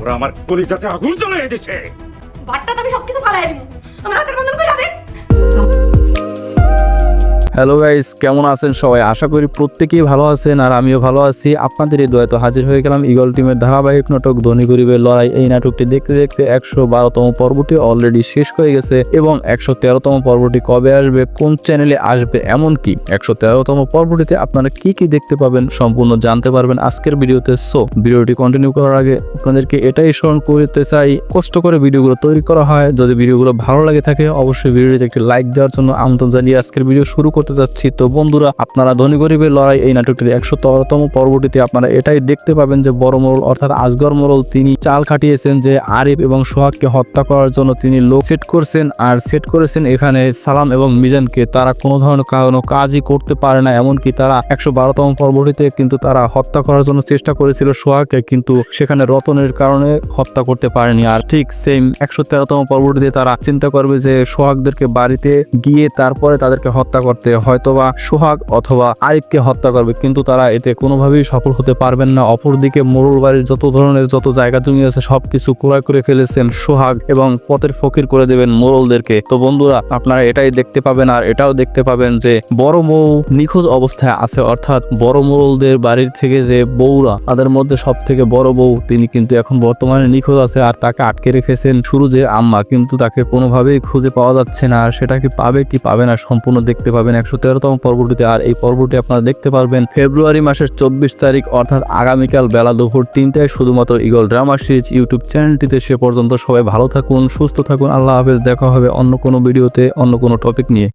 ওরা আমার কলিজাতে আগুন জ্বালিয়ে দিছে। বাট্টাতে আমি সবকিছু ফালাই দিব। আমার হাতের বন্ধন কই দেন হ্যালো গাইস কেমন আছেন সবাই? আশা করি প্রত্যেকেই ভালো আছেন আর আমিও ভালো আছি। আপনাদের এই দোয়ায় তো হাজির হয়ে গেলাম। ইগল টিমের ধারাবাহিক নাটক ধনী গরিবের লড়াই। এই নাটকটি দেখতে দেখতে একশো বারোতম পর্বটি অলরেডি শেষ হয়ে গেছে এবং একশো তেরোতম পর্বটি কবে আসবে, কোন চ্যানেলে আসবে এমন কি একশো তেরোতম পর্বটিতে আপনারা কি কি দেখতে পাবেন সম্পূর্ণ জানতে পারবেন আজকের ভিডিওতে। সো ভিডিওটি কন্টিনিউ করার আগে আপনাদেরকে এটাই স্মরণ করতে চাই, কষ্ট করে ভিডিওগুলো তৈরি করা হয়। যদি ভিডিওগুলো ভালো লাগে থাকে, অবশ্যই ভিডিওটিতে একটি লাইক দেওয়ার জন্য আমন্ত্রণ জানিয়ে আজকের ভিডিও শুরু করতে যাচ্ছি। তো বন্ধুরা, আপনারা ধনী গরিবের লড়াই এই নাটকটির একশো তম পর্বটিতে আপনারা এটাই দেখতে পাবেন যে বড় মোড়ল অর্থাৎ আজগর মোড়ল তিনি চাল খাটিয়েছেন যে আরিফ এবং সোহাগকে হত্যা করার জন্য তিনি লোক সেট করছেন আর সেট করেছেন এখানে সালাম এবং মিজানকে। তারা কোনো ধরনের কোনো কাজই করতে পারে না, এমনকি তারা একশো বারোতম পর্বটিতে কিন্তু তারা হত্যা করার জন্য চেষ্টা করেছিল সোহাগকে, কিন্তু সেখানে রতনের কারণে হত্যা করতে পারেনি। আর ঠিক সেম একশো তেরোতম পর্বটিতে তারা চিন্তা করবে যে সোহাগদেরকে বাড়িতে গিয়ে তারপরে তাদেরকে হত্যা করতে হয়তোবা সোহাগ অথবা আরিফকে হত্যা করবে, কিন্তু তারা এতে কোনোভাবেই সফল হতে পারবেন না। অপরদিকে মোড়ল বাড়ির যত ধরনের যত জায়গা জমি আছে, সবকিছু ক্রয় করে ফেলেছেন সোহাগ এবং পথের ফকির করে দেবেন মোরলদেরকে। তো বন্ধুরা, আপনারা এটাই দেখতে পাবেন আর এটাও দেখতে পাবেন যে বড় বউ নিখোঁজ অবস্থায় আছে, অর্থাৎ বড় মোরলদের বাড়ির থেকে যে বউরা, তাদের মধ্যে সব থেকে বড় বউ, তিনি কিন্তু এখন বর্তমানে নিখোঁজ আছে আর তাকে আটকে রেখেছেন সুরজের আম্মা, কিন্তু তাকে কোনোভাবেই খুঁজে পাওয়া যাচ্ছে না। আর সেটা কি পাবে কি পাবে না, সম্পূর্ণ দেখতে পাবেন একশো তেরোতম পর্বটিতে আর এই পর্বটি আপনারা দেখতে পারবেন ফেব্রুয়ারি মাসের চব্বিশ তারিখ, অর্থাৎ আগামীকাল বেলা দুপুর তিনটায়। শুধুমাত্র ইগল ড্রামা সিরিজ ইউটিউব চ্যানেলটিতে সে পর্যন্ত সবাই ভালো থাকুন, সুস্থ থাকুন। আল্লাহ হাফেজ। দেখা হবে অন্য কোনো ভিডিওতে, অন্য কোনো টপিক নিয়ে।